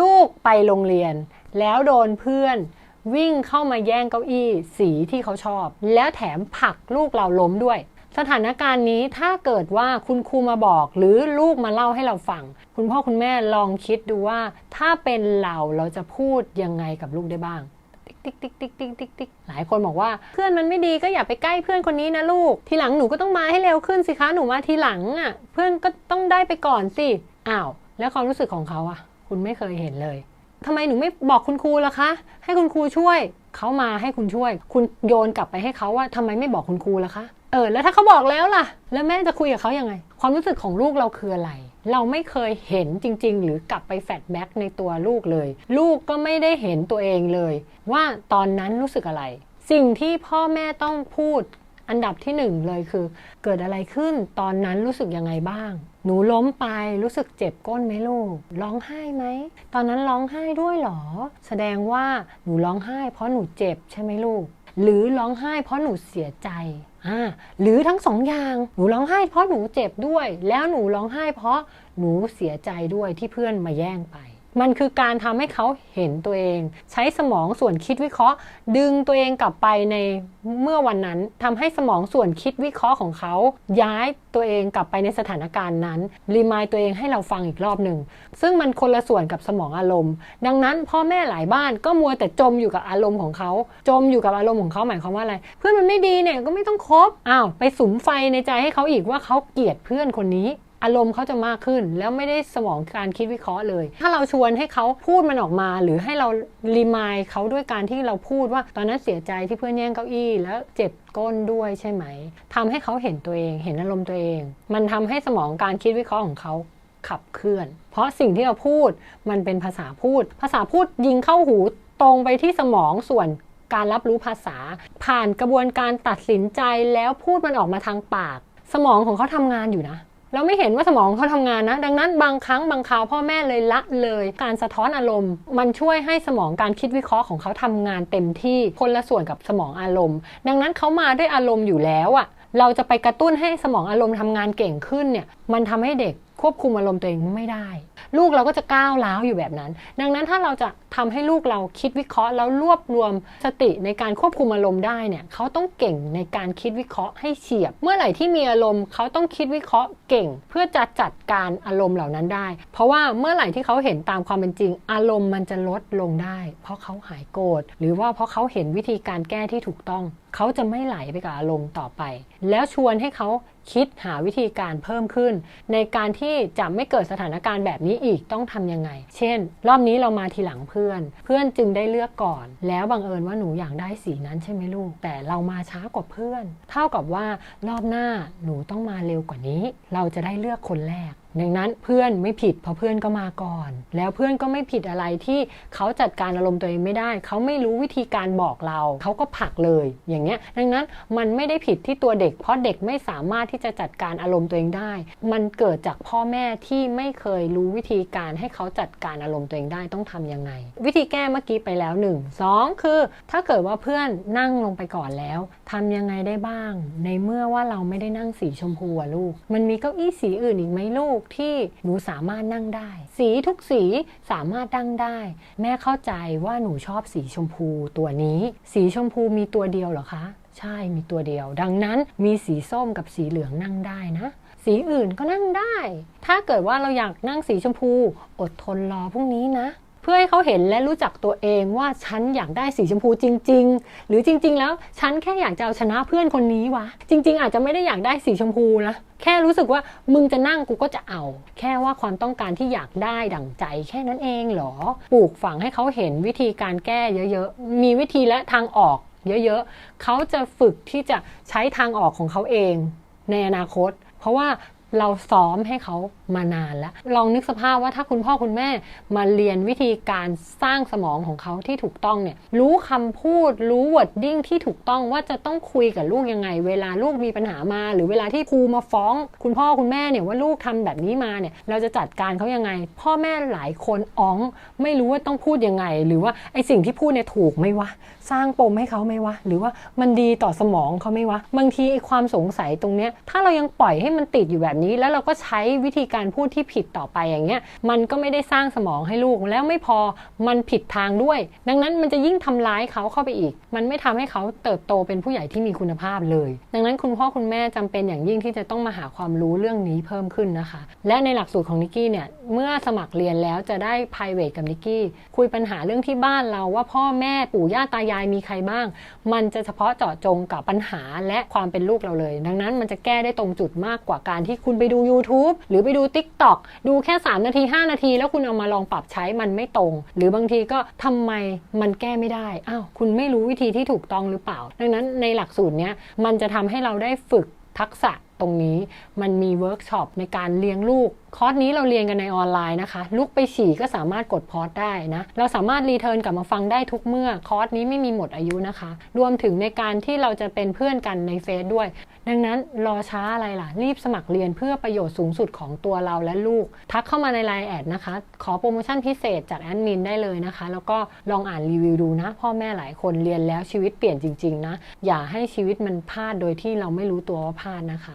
ลูกไปโรงเรียน แล้วโดนเพื่อนวิ่งเข้ามาแย่งเก้าอี้สีที่เขาชอบ แล้วแถมผลักลูกเราล้มด้วย สถานการณ์นี้ถ้าเกิดว่าคุณครูมาบอกหรือลูกมาเล่าให้เราฟัง คุณพ่อคุณแม่ลองคิดดูว่า ถ้าเป็นเราเราจะพูดยังไงกับลูกได้บ้างติ๊กติ๊กติ๊กติ๊กติ๊กติ๊กหลายคนบอกว่าเพื่อนมันไม่ดีก็อย่าไปใกล้เพื่อนคนนี้นะลูก ทีหลังหนูก็ต้องมาให้เร็วขึ้นสิคะหนูมาทีหลังอะ เพื่อนก็ต้องได้ไปก่อนสิอ้าวแล้วความรู้สึกของเขาอะ คุณไม่เคยเห็นเลยทำไมหนูไม่บอกคุณครูล่ะคะ ให้คุณครูช่วย เขามาให้คุณช่วย คุณโยนกลับไปให้เขาว่าทำไมไม่บอกคุณครูล่ะคะ เออ แล้วถ้าเขาบอกแล้วล่ะ แล้วแม่จะคุยกับเขายังไง ความรู้สึกของลูกเราคืออะไร เราไม่เคยเห็นจริง ๆ หรือกลับไปแฟลชแบ็กในตัวลูกเลย ลูกก็ไม่ได้เห็นตัวเองเลย ว่าตอนนั้นรู้สึกอะไร สิ่งที่พ่อแม่ต้องพูด อันดับที่หนึ่งเลยคือ เกิดอะไรขึ้นตอนนั้นรู้สึกยังไงบ้าง หนูล้มไปรู้สึกเจ็บก้นไหมลูก ร้องไห้ไหม ตอนนั้นร้องไห้ด้วยเหรอ แสดงว่าหนูร้องไห้เพราะหนูเจ็บใช่ไหมลูก หรือร้องไห้เพราะหนูเสียใจอ่าหรือทั้งสองอย่างหนูร้องไห้เพราะหนูเจ็บด้วย แล้วหนูร้องไห้เพราะหนูเสียใจด้วยที่เพื่อนมาแย่งไป มันคือการทำให้เขาเห็นตัวเอง ใช้สมองส่วนคิดวิเคราะห์ ดึงตัวเองกลับไปในเมื่อวันนั้นทำให้สมองส่วนคิดวิเคราะห์ของเขา ย้ายตัวเองกลับไปในสถานการณ์นั้น รีมายตัวเองให้เราฟังอีกรอบหนึ่ง ซึ่งมันคนละส่วนกับสมองอารมณ์ ดังนั้นพ่อแม่หลายบ้านก็มัวแต่จมอยู่กับอารมณ์ของเขา จมอยู่กับอารมณ์ของเขาหมายความว่าอะไร เพื่อนมันไม่ดีเนี่ยก็ไม่ต้องคบอ้าวไปสุมไฟในใจให้เขาอีกว่าเขาเกลียดเพื่อนคนนี้ อารมณ์เขาจะมากขึ้น แล้วไม่ได้สมองการคิดวิเคราะห์เลย ถ้าเราชวนให้เขาพูดมันออกมา หรือให้เรารีมายเขาด้วยการที่เราพูดว่า ตอนนั้นเสียใจที่เพื่อนแย่งเก้าอี้แล้วเจ็บก้นด้วยใช่ไหมทำให้เขาเห็นตัวเองเห็นอารมณ์ตัวเอง มันทำให้สมองการคิดวิเคราะห์ของเขาขับเคลื่อน เพราะสิ่งที่เราพูดมันเป็นภาษาพูด ภาษาพูดยิงเข้าหูตรงไปที่สมองส่วนการรับรู้ภาษา ผ่านกระบวนการตัดสินใจแล้วพูดมันออกมาทางปาก สมองของเขาทำงานอยู่นะ เราไม่เห็นว่าสมองเขาทำงานนะ ดังนั้นบางครั้งบางคราวพ่อแม่เลยละเลย การสะท้อนอารมณ์ มันช่วยให้สมองการคิดวิเคราะห์ของเขาทำงานเต็มที่คนละส่วนกับสมองอารมณ์ ดังนั้นเขามาด้วยอารมณ์อยู่แล้วอะเราจะไปกระตุ้นให้สมองอารมณ์ทำงานเก่งขึ้นเนี่ย มันทำให้เด็ก ควบคุมอารมณ์ตัวเองไม่ได้ ลูกเราก็จะก้าวร้าวอยู่แบบนั้น ดังนั้นถ้าเราจะทำให้ลูกเราคิดวิเคราะห์ แล้วรวบรวมสติในการควบคุมอารมณ์ได้เนี่ยเขาต้องเก่งในการคิดวิเคราะห์ให้เฉียบ เมื่อไหร่ที่มีอารมณ์เขาต้องคิดวิเคราะห์เก่ง เพื่อจะจัดการอารมณ์เหล่านั้นได้ เพราะว่าเมื่อไหร่ที่เขาเห็นตามความเป็นจริง อารมณ์มันจะลดลงได้ เพราะเขาหายโกรธหรือว่าเพราะเขาเห็นวิธีการแก้ที่ถูกต้อง เขาจะไม่ไหลไปกับอารมณ์ต่อไป แล้วชวนให้เขาคิดหาวิธีการเพิ่มขึ้น ในการที่จะไม่เกิดสถานการณ์แบบนี้อีกต้องทำยังไง เช่น รอบนี้เรามาทีหลังเพื่อน เพื่อนจึงได้เลือกก่อน แล้วบังเอิญว่าหนูอยากได้สีนั้นใช่ไหมลูก แต่เรามาช้ากว่าเพื่อน เท่ากับว่ารอบหน้าหนูต้องมาเร็วกว่านี้ เราจะได้เลือกคนแรก ดังนั้นเพื่อนไม่ผิดเพราะเพื่อนก็มาก่อน แล้วเพื่อนก็ไม่ผิดอะไรที่เขาจัดการอารมณ์ตัวเองไม่ได้ เขาไม่รู้วิธีการบอกเรา เขาก็ผลักเลยอย่างเงี้ยดังนั้นมันไม่ได้ผิดที่ตัวเด็ก เพราะเด็กไม่สามารถที่จะจัดการอารมณ์ตัวเองได้ มันเกิดจากพ่อแม่ที่ไม่เคยรู้วิธีการให้เขาจัดการอารมณ์ตัวเองได้ต้องทำยังไง วิธีแก้เมื่อกี้ไปแล้ว1 2 คือ ถ้าเกิดว่าเพื่อนนั่งลงไปก่อนแล้วทำยังไงได้บ้าง ในเมื่อว่าเราไม่ได้นั่งสีชมพูอะลูก มันมีเก้าอี้สีอื่นอีกไหมลูกที่หนูสามารถนั่งได้ สีทุกสีสามารถนั่งได้ แม่เข้าใจว่าหนูชอบสีชมพูตัวนี้ สีชมพูมีตัวเดียวเหรอคะ ใช่มีตัวเดียว ดังนั้นมีสีส้มกับสีเหลืองนั่งได้นะสีอื่นก็นั่งได้ ถ้าเกิดว่าเราอยากนั่งสีชมพู อดทนรอพรุ่งนี้นะ เพื่อให้เขาเห็นและรู้จักตัวเองว่าฉันอยากได้สีชมพูจริง ๆ หรือจริง ๆ แล้วฉันแค่อยากจะเอาชนะเพื่อนคนนี้วะ จริง ๆ อาจจะไม่ได้อยากได้สีชมพูนะ แค่รู้สึกว่ามึงจะนั่งกูก็จะเอา แค่ว่าความต้องการที่อยากได้ดั่งใจ แค่นั้นเองเหรอ ปลูกฝังให้เขาเห็นวิธีการแก้เยอะๆ มีวิธีและทางออกเยอะๆ เขาจะฝึกที่จะใช้ทางออกของเขาเองในอนาคต เพราะว่า เราซ้อมให้เขามานานแล้ว ลองนึกสภาพว่าถ้าคุณพ่อคุณแม่มาเรียนวิธีการสร้างสมองของเขาที่ถูกต้องเนี่ย รู้คำพูด รู้วอร์ดดิ้งที่ถูกต้องว่าจะต้องคุยกับลูกยังไง เวลาลูกมีปัญหามา หรือเวลาที่ครูมาฟ้อง คุณพ่อคุณแม่เนี่ยว่าลูกทำแบบนี้มาเนี่ย เราจะจัดการเขายังไง พ่อแม่หลายคนอ้องไม่รู้ว่าต้องพูดยังไง หรือว่าไอสิ่งที่พูดเนี่ยถูกไหมวะ สร้างปมให้เขาไหมวะ หรือว่ามันดีต่อสมองเขาไหมวะ บางทีไอความสงสัยตรงเนี้ยถ้าเรายังปล่อยให้มันติดอยู่แบบนี้นี้ แล้วเราก็ใช้วิธีการพูดที่ผิดต่อไปอย่างเงี้ยมันก็ไม่ได้สร้างสมองให้ลูกแล้วไม่พอมันผิดทางด้วย ดังนั้นมันจะยิ่งทำร้ายเขาเข้าไปอีก มันไม่ทำให้เขาเติบโตเป็นผู้ใหญ่ที่มีคุณภาพเลย ดังนั้นคุณพ่อคุณแม่จำเป็นอย่างยิ่งที่จะต้องมาหาความรู้เรื่องนี้เพิ่มขึ้นนะคะ และในหลักสูตรของนิกกี้เนี่ยเมื่อสมัครเรียนแล้วจะได้ p r i v a t กับนิกกี้คุยปัญหาเรื่องที่บ้านเราว่าพ่อแม่ปู่ย่าตายายมีใครบ้าง มันจะเฉพาะเจาะจงกับปัญหาและความเป็นลูกเราเลย ดังนั้นมันจะแก้ได้ตรงจุดมากกว่าการที่คุณไปดู YouTube หรือไปดู TikTok ดูแค่ 3 นาที 5 นาที แล้วคุณเอามาลองปรับใช้มันไม่ตรง หรือบางทีก็ทำไมมันแก้ไม่ได้อ้าวคุณไม่รู้วิธีที่ถูกต้องหรือเปล่า ดังนั้นในหลักสูตรเนี้ยมันจะทำให้เราได้ฝึกทักษะตรงนี้มันมีเวิร์กช็อปในการเลี้ยงลูก คอร์สนี้เราเรียนกันในออนไลน์นะคะ ลุกไปฉี่ก็สามารถกดพอดได้นะ เราสามารถรีเทิร์นกลับมาฟังได้ทุกเมื่อ คอร์สนี้ไม่มีหมดอายุนะคะ รวมถึงในการที่เราจะเป็นเพื่อนกันในเฟซด้วย ดังนั้นรอช้าอะไรล่ะ รีบสมัครเรียนเพื่อประโยชน์สูงสุดของตัวเราและลูก ทักเข้ามาในไลน์แอดนะคะ ขอโปรโมชั่นพิเศษจากแอดมินได้เลยนะคะ แล้วก็ลองอ่านรีวิวดูนะ พ่อแม่หลายคนเรียนแล้วชีวิตเปลี่ยนจริงๆนะ อย่าให้ชีวิตมันพลาดโดยที่เราไม่รู้ตัวว่าพลาดนะคะ